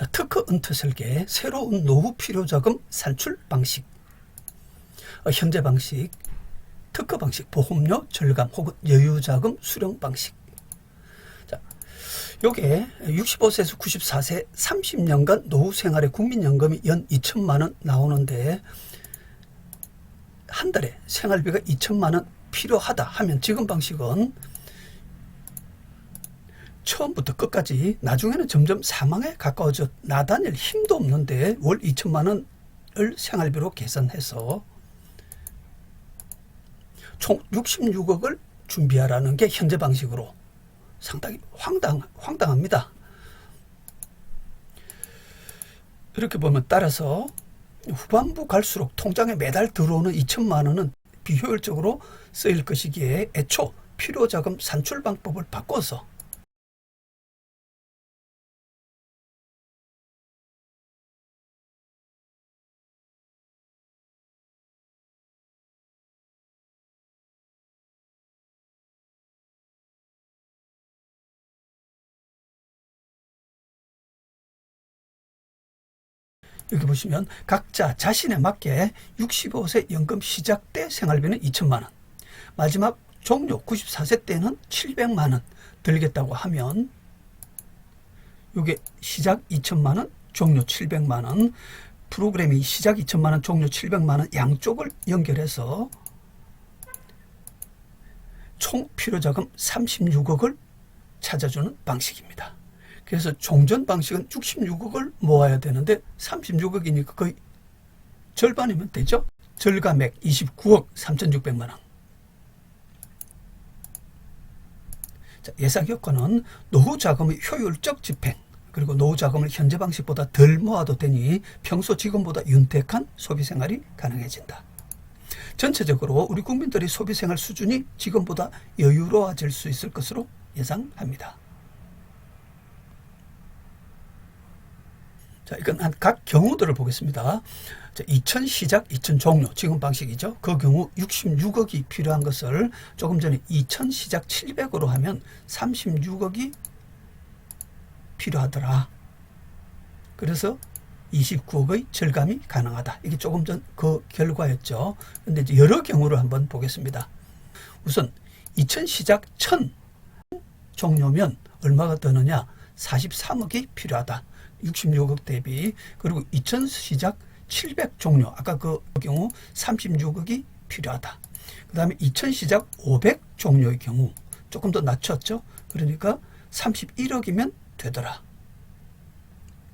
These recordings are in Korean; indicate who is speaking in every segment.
Speaker 1: 자, 특허 은퇴 설계, 새로운 노후 필요 자금 산출 방식, 어, 현재 방식, 특허 방식, 보험료 절감 혹은 여유 자금 수령 방식. 자, 요게 65세에서 94세 30년간 노후 생활에 국민연금이 연 2천만 원 나오는데 한 달에 생활비가 2천만 원 필요하다 하면 지금 방식은 처음부터 끝까지 나중에는 점점 사망에 가까워져 나다닐 힘도 없는데 월 2천만 원을 생활비로 계산해서 총 66억을 준비하라는 게 현재 방식으로 상당히 황당, 황당합니다. 이렇게 보면 따라서 후반부 갈수록 통장에 매달 들어오는 2천만 원은 비효율적으로 쓰일 것이기에 애초 필요자금 산출 방법을 바꿔서 여기 보시면 각자 자신에 맞게 65세 연금 시작 때 생활비는 2천만 원, 마지막 종료 94세 때는 700만 원 들겠다고 하면 이게 시작 2천만 원, 종료 700만 원, 프로그램이 시작 2천만 원, 종료 700만 원 양쪽을 연결해서 총 필요자금 36억을 찾아주는 방식입니다. 그래서 종전 방식은 66억을 모아야 되는데 36억이니까 거의 절반이면 되죠. 절감액 29억 3,600만 원. 자, 예상 효과는 노후 자금의 효율적 집행 그리고 노후 자금을 현재 방식보다 덜 모아도 되니 평소 지금보다 윤택한 소비 생활이 가능해진다. 전체적으로 우리 국민들의 소비 생활 수준이 지금보다 여유로워질 수 있을 것으로 예상합니다. 자, 이건 한 각 경우들을 보겠습니다. 자, 2000 시작, 2000 종료. 지금 방식이죠. 그 경우 66억이 필요한 것을 조금 전에 2000 시작 700으로 하면 36억이 필요하더라. 그래서 29억의 절감이 가능하다. 이게 조금 전 그 결과였죠. 근데 이제 여러 경우를 한번 보겠습니다. 우선 2000 시작 1000 종료면 얼마가 드느냐? 43억이 필요하다. 66억 대비 그리고 2000 시작 700 종료 아까 그 경우 36억이 필요하다. 그 다음에 2000 시작 500 종료의 경우 조금 더 낮췄죠. 그러니까 31억이면 되더라.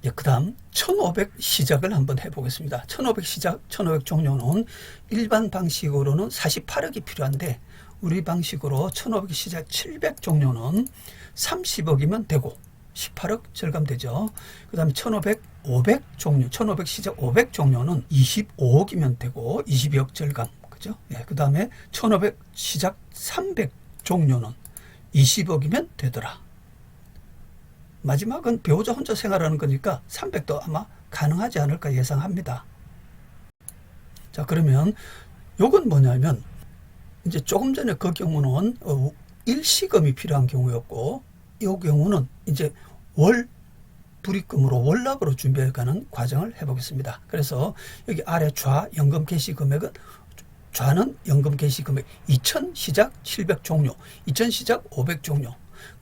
Speaker 1: 예, 그 다음 1500 시작을 한번 해보겠습니다. 1500 시작, 1500 종료는 일반 방식으로는 48억이 필요한데 우리 방식으로 1500 시작 700 종료는 30억이면 되고 18억 절감되죠. 그 다음에 1500, 500 종료, 1500 시작 500 종료는 25억이면 되고 22억 절감. 그죠? 예, 그 다음에 1500 시작 300 종료는 20억이면 되더라. 마지막은 배우자 혼자 생활하는 거니까 300도 아마 가능하지 않을까 예상합니다. 자, 그러면 요건 뭐냐면 이제 조금 전에 그 경우는 어, 일시금이 필요한 경우였고 이 경우는 이제 월 불입금으로 월납으로 준비해가는 과정을 해보겠습니다. 그래서 여기 아래 좌 연금 개시 금액은 좌는 연금 개시 금액 2000 시작 700 종료, 2000 시작 500 종료,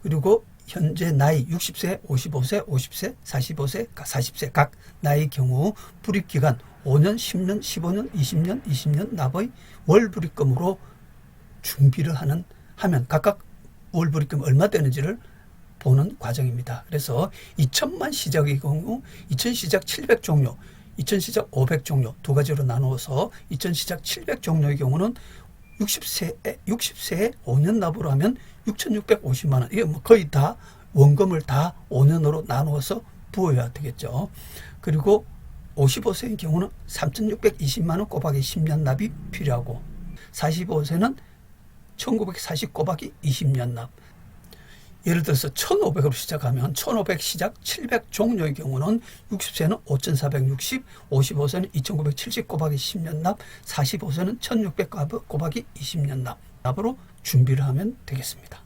Speaker 1: 그리고 현재 나이 60세, 55세, 50세, 45세, 40세 각 나이 경우 불입 기간 5년, 10년, 15년, 20년, 20년 납의 월 불입금으로 준비를 하는 하면 각각 월 불입금 얼마 되는지를 보는 과정입니다. 그래서 2천만 시작의 경우 2천 시작 700 종료, 2천 시작 500 종료 두 가지로 나누어서 2천 시작 700 종료의 경우는 60세에 60세에 5년 납으로 하면 6,650만 원. 이게 뭐 거의 다 원금을 다 5년으로 나누어서 부어야 되겠죠. 그리고 55세인 경우는 3,620만 원 곱하기 10년 납이 필요하고 45세는 1940 곱하기 20년 납. 예를 들어서 1,500으로 시작하면 1,500 시작 700 종료의 경우는 60세는 5,460, 55세는 2,970 곱하기 10년 납, 45세는 1,600 곱하기 20년 납 납으로 준비를 하면 되겠습니다.